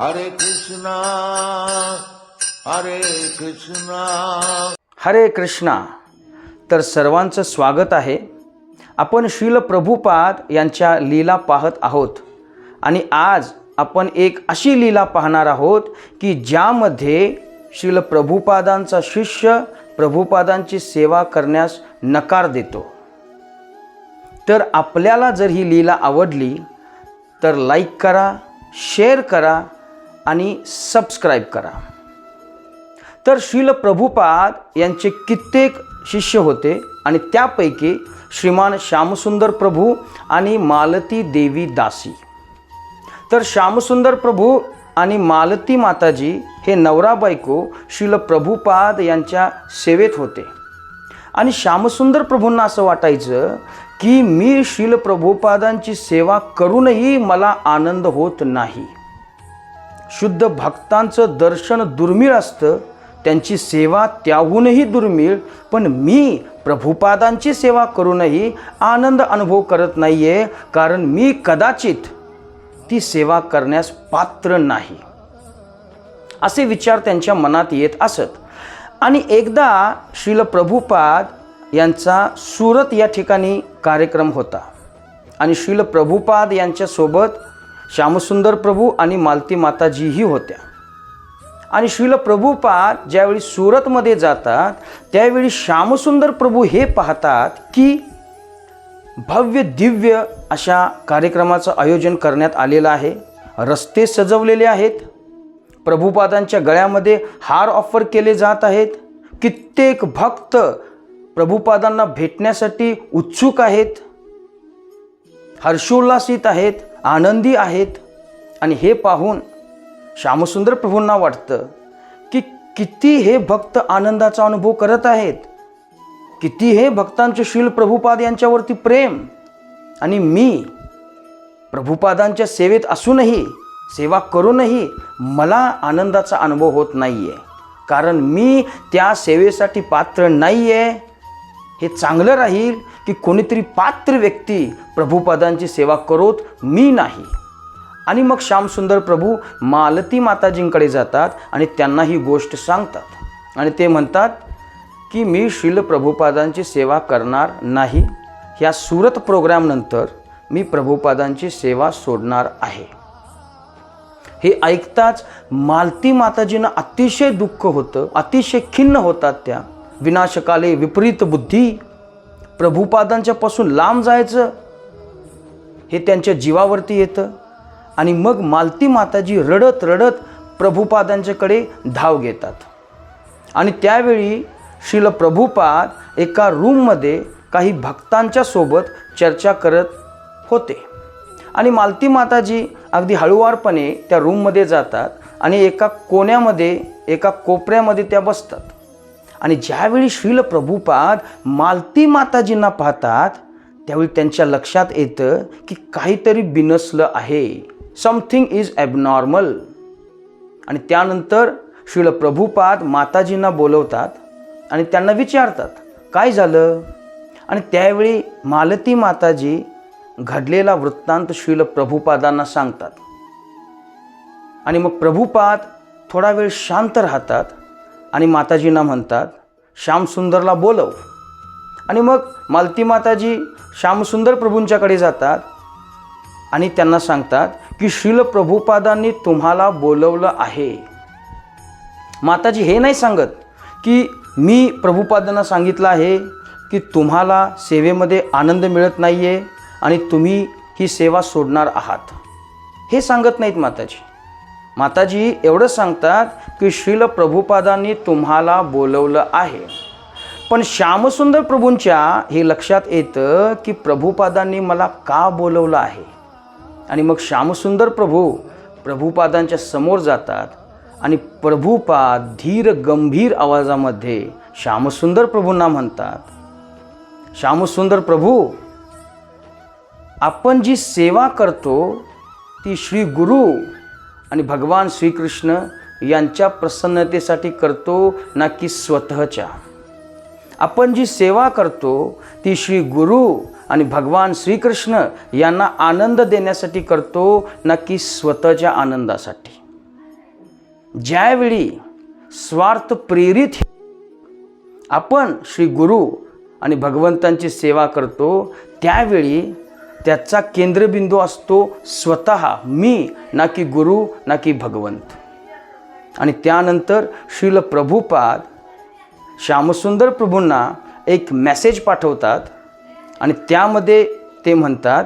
हरे कृष्णा हरे कृष्णा. हरे कृष्णा. तर सर्वांचं स्वागत आहे. आपण श्रील प्रभुपाद यांच्या लीला पाहत आहोत. आणि आज आपण एक अशी लीला पाहणार आहोत की ज्यामध्ये श्रील प्रभुपादांचा शिष्य प्रभुपादांची सेवा करण्यास नकार देतो. तर आपल्याला जर ही लीला आवडली तर लाईक करा शेअर करा आणि सबस्क्राईब करा. तर श्रील प्रभुपाद यांचे कित्येक शिष्य होते आणि त्यापैकी श्रीमान श्यामसुंदर प्रभू आणि मालती देवी दासी. तर श्यामसुंदर प्रभू आणि मालती माताजी हे नवरा बायको श्रील प्रभुपाद यांच्या सेवेत होते. आणि श्यामसुंदर प्रभूंना असं वाटायचं की मी श्रील प्रभुपादांची सेवा करूनही मला आनंद होत नाही. शुद्ध भक्तांचं दर्शन दुर्मिळ असतं त्यांची सेवा त्याहूनही दुर्मिळ पण मी प्रभुपादांची सेवा करूनही आनंद अनुभव करत नाही आहे कारण मी कदाचित ती सेवा करण्यास पात्र नाही. असे विचार त्यांच्या मनात येत असत. आणि एकदा श्रील प्रभुपाद यांचा सुरत या ठिकाणी कार्यक्रम होता. आणि श्रील प्रभुपाद यांच्यासोबत श्यामसुंदर प्रभू आणि मालती माताजीही होत्या. आणि श्रील प्रभूपाद ज्यावेळी सुरतमध्ये जातात त्यावेळी श्यामसुंदर प्रभू हे पाहतात की भव्य दिव्य अशा कार्यक्रमाचं आयोजन करण्यात आलेलं आहे. रस्ते सजवलेले आहेत. प्रभुपादांच्या गळ्यामध्ये हार ऑफर केले जात आहेत. कित्येक भक्त प्रभुपादांना भेटण्यासाठी उत्सुक आहेत. हर्षोल्लासित आहेत. आनंदी आहेत. आणि हे पाहून श्यामसुंदर प्रभूंना वाटतं की किती हे भक्त आनंदाचा अनुभव करत आहेत. किती हे भक्तांचे शील प्रभुपाद यांच्यावरती प्रेम. आणि मी प्रभुपादांच्या सेवेत असूनही सेवा करूनही मला आनंदाचा अनुभव होत नाही आहे कारण मी त्या सेवेसाठी पात्र नाही आहे हे चांगलं राहील की कोणीतरी पात्र व्यक्ती प्रभुपादांची सेवा करोत मी नाही. आणि मग श्यामसुंदर प्रभू मालती माताजींकडे जातात आणि त्यांना ही गोष्ट सांगतात. आणि ते म्हणतात की मी शिल प्रभुपादांची सेवा करणार नाही. ह्या सुरत प्रोग्रामनंतर मी प्रभुपादांची सेवा सोडणार आहे. हे ऐकताच मालती माताजींना अतिशय दुःख होतं अतिशय खिन्न होतात त्या. विनाशकाले विपरीत बुद्धी प्रभुपादांच्यापासून लांब जायचं हे त्यांच्या जीवावरती येतं. आणि मग मालती माताजी रडत रडत प्रभुपादांच्याकडे धाव घेतात. आणि त्यावेळी शिल प्रभुपाद एका रूममध्ये काही भक्तांच्या सोबत चर्चा करत होते. आणि मालती माताजी अगदी हळुवारपणे त्या रूममध्ये जातात आणि एका कोण्यामध्ये एका कोपऱ्यामध्ये त्या बसतात. आणि ज्यावेळी श्रील प्रभुपाद मालती माताजींना पाहतात त्यावेळी त्यांच्या लक्षात येतं की काहीतरी बिनसलं आहे. समथिंग इज ॲबनॉर्मल आणि त्यानंतर श्रील प्रभुपाद माताजींना बोलवतात आणि त्यांना विचारतात काय झालं? आणि त्यावेळी मालती माताजी घडलेला वृत्तांत श्रील प्रभुपादांना सांगतात. आणि मग प्रभुपाद थोडा वेळ शांत राहतात आणि माताजींना म्हणतात श्यामसुंदरला बोलव. आणि मग मालती माताजी श्यामसुंदर प्रभूंच्याकडे जातात आणि त्यांना सांगतात की श्रील प्रभुपादांनी तुम्हाला बोलवलं आहे. माताजी हे नाही सांगत की मी प्रभुपादांना सांगितलं आहे की तुम्हाला सेवेमध्ये आनंद मिळत नाही आहे आणि तुम्ही ही सेवा सोडणार आहात. हे सांगत नाहीत माताजी. माताजी एवढं सांगतात की श्रील प्रभुपादांनी तुम्हाला बोलवलं आहे. पण श्यामसुंदर प्रभूंच्या हे लक्षात येतं की प्रभुपादांनी मला का बोलवलं आहे? आणि मग श्यामसुंदर प्रभू प्रभुपादांच्या समोर जातात आणि प्रभुपाद धीर गंभीर आवाजामध्ये श्यामसुंदर प्रभूंना म्हणतात श्यामसुंदर प्रभू आपण जी सेवा करतो ती श्री गुरु आणि भगवान श्रीकृष्ण यांच्या प्रसन्नतेसाठी करतो ना की स्वतःच्या. आपण जी सेवा करतो ती श्री गुरु आणि भगवान श्रीकृष्ण यांना आनंद देण्यासाठी करतो ना की स्वतःच्या आनंदासाठी. ज्यावेळी स्वार्थ प्रेरित आपण श्री गुरु आणि भगवंतांची सेवा करतो त्यावेळी त्याचा केंद्रबिंदू असतो स्वतः मी ना की गुरु ना की भगवंत. आणि त्यानंतर श्रील प्रभुपाद श्यामसुंदर प्रभूंना एक मेसेज पाठवतात. आणि त्यामध्ये ते म्हणतात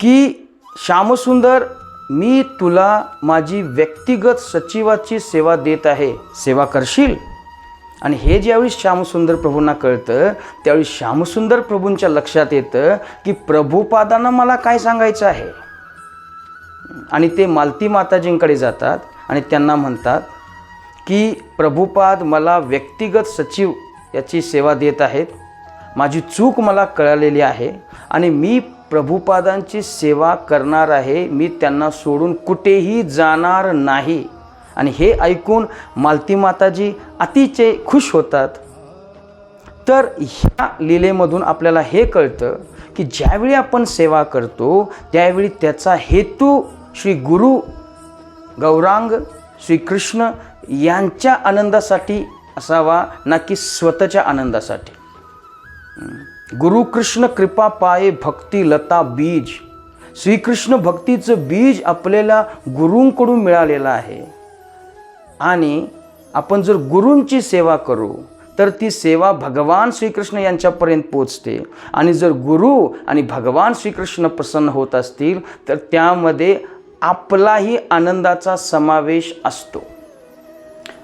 की श्यामसुंदर मी तुला माझी व्यक्तिगत सचिवाची सेवा देत आहे. सेवा करशील? आणि हे ज्यावेळी श्यामसुंदर प्रभूंना कळतं त्यावेळी श्यामसुंदर प्रभूंच्या लक्षात येतं की प्रभुपादांना मला काय सांगायचं आहे? आणि ते मालती माताजींकडे जातात आणि त्यांना म्हणतात की प्रभुपाद मला व्यक्तिगत सचिव याची सेवा देत आहेत. माझी चूक मला कळालेली आहे आणि मी प्रभुपादांची सेवा करणार आहे. मी त्यांना सोडून कुठेही जाणार नाही. आणि हे ऐकून मालती माताजी अतिशय खुश होतात. तर ह्या लीलेमधून आपल्याला हे कळतं की ज्यावेळी आपण सेवा करतो त्यावेळी त्याचा हेतू श्री गुरु गौरांग श्रीकृष्ण यांच्या आनंदासाठी असावा ना की स्वतःच्या आनंदासाठी. गुरुकृष्ण कृपा पाये भक्ती लता बीज. श्रीकृष्ण भक्तीचं बीज आपल्याला गुरूंकडून मिळालेलं आहे. आणि आपण जर गुरूंची सेवा करू तर ती सेवा भगवान श्रीकृष्ण यांच्यापर्यंत पोचते आणि जर गुरु आणि भगवान श्रीकृष्ण प्रसन्न होत असतील तर त्यामध्ये आपलाही आनंदाचा समावेश असतो.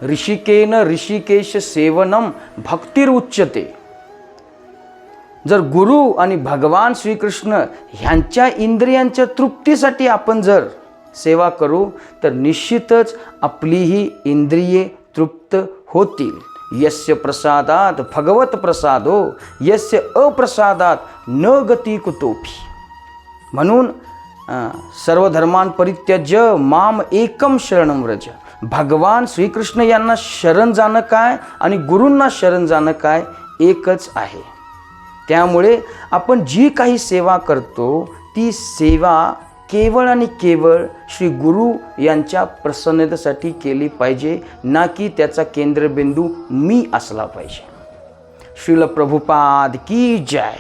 ऋषिकेन ऋषिकेश सेवनम भक्तीर उच्चते जर गुरु आणि भगवान श्रीकृष्ण ह्यांच्या इंद्रियांच्या तृप्तीसाठी आपण जर सेवा करू तर निश्चितच आपलीही इंद्रिये तृप्त होतील. यस्य प्रसादात भगवत प्रसादो यस्य अप्रसादात न गती कुतोपी म्हणून सर्व धर्मान परित्यज माम एकम शरण व्रज. भगवान श्रीकृष्ण यांना शरण जाणं काय आणि गुरूंना शरण जाणं काय एकच आहे. त्यामुळे आपण जी काही सेवा करतो ती सेवा केवळ आणि केवळ श्री गुरु यांच्या प्रसन्नतेसाठी केली पाहिजे ना की त्याचा केंद्रबिंदू मी असला पाहिजे. श्रील प्रभुपाद की जय.